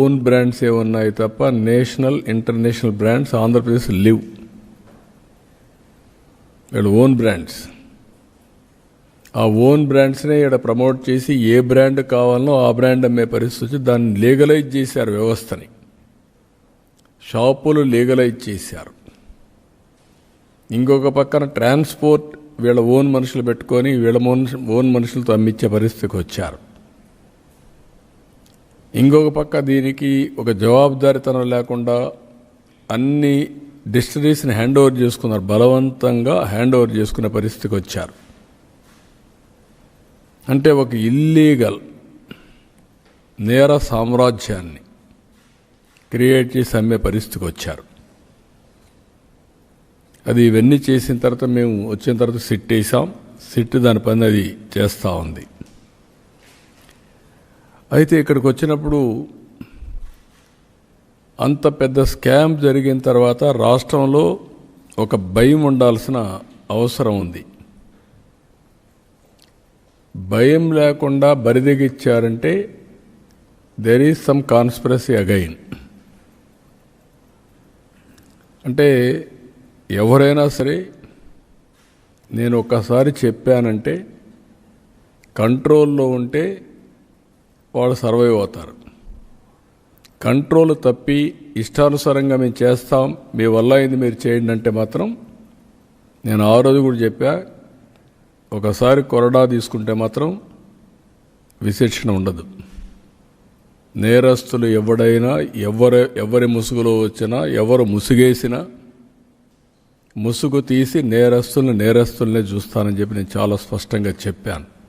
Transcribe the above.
Own brands ఏమున్నాయి తప్ప national international brands Andhra Pradesh live. వీళ్ళు ఓన్ బ్రాండ్స్ ఆ ఓన్ బ్రాండ్స్నే ఇక్కడ ప్రమోట్ చేసి ఏ బ్రాండ్ కావాలనో ఆ బ్రాండ్ అమ్మే పరిస్థితి వచ్చి దాన్ని లీగలైజ్ చేశారు వ్యవస్థని. షాపులు లీగలైజ్ చేశారు. ఇంకొక పక్కన ట్రాన్స్పోర్ట్ వీళ్ళ ఓన్ మనుషులు పెట్టుకొని వీళ్ళ మనుషు ఓన్ మనుషులతో అమ్మించే పరిస్థితికి వచ్చారు. ఇంకొక పక్క దీనికి ఒక జవాబుదారితనం లేకుండా అన్ని డిస్టరీస్ని హ్యాండ్ ఓవర్ చేసుకున్నారు. బలవంతంగా హ్యాండ్ ఓవర్ చేసుకునే పరిస్థితికి వచ్చారు. అంటే ఒక ఇల్లీగల్ నేర సామ్రాజ్యాన్ని క్రియేట్ చేసి అమ్మే పరిస్థితికి వచ్చారు. అది ఇవన్నీ చేసిన తర్వాత మేము వచ్చిన తర్వాత సిట్ వేసాం సిట్ దాని పని అది చేస్తూ ఉంది. అయితే ఇక్కడికి వచ్చినప్పుడు అంత పెద్ద స్కామ్ జరిగిన తర్వాత రాష్ట్రంలో ఒక భయం ఉండాల్సిన అవసరం ఉంది. భయం లేకుండా బరిదెగిచ్చారంటే there is some conspiracy again అంటే ఎవరైనా సరే నేను ఒక్కసారి చెప్పానంటే కంట్రోల్లో ఉంటే వాళ్ళు సర్వైవ్ అవుతారు. కంట్రోల్ తప్పి ఇష్టానుసారంగా మేము చేస్తాం మీ వల్ల ఇది మీరు చేయండి అంటే మాత్రం నేను ఆ రోజు కూడా చెప్పా ఒకసారి కొరడా తీసుకుంటే మాత్రం విశిక్షణ ఉండదు. నేరస్తులు ఎవడైనా ఎవరు ఎవరి ముసుగులో వచ్చినా ఎవరు ముసుగేసినా ముసుగు తీసి నేరస్తుల్ని నేరస్తుల్నే చూస్తానని చెప్పి నేను చాలా స్పష్టంగా చెప్పాను.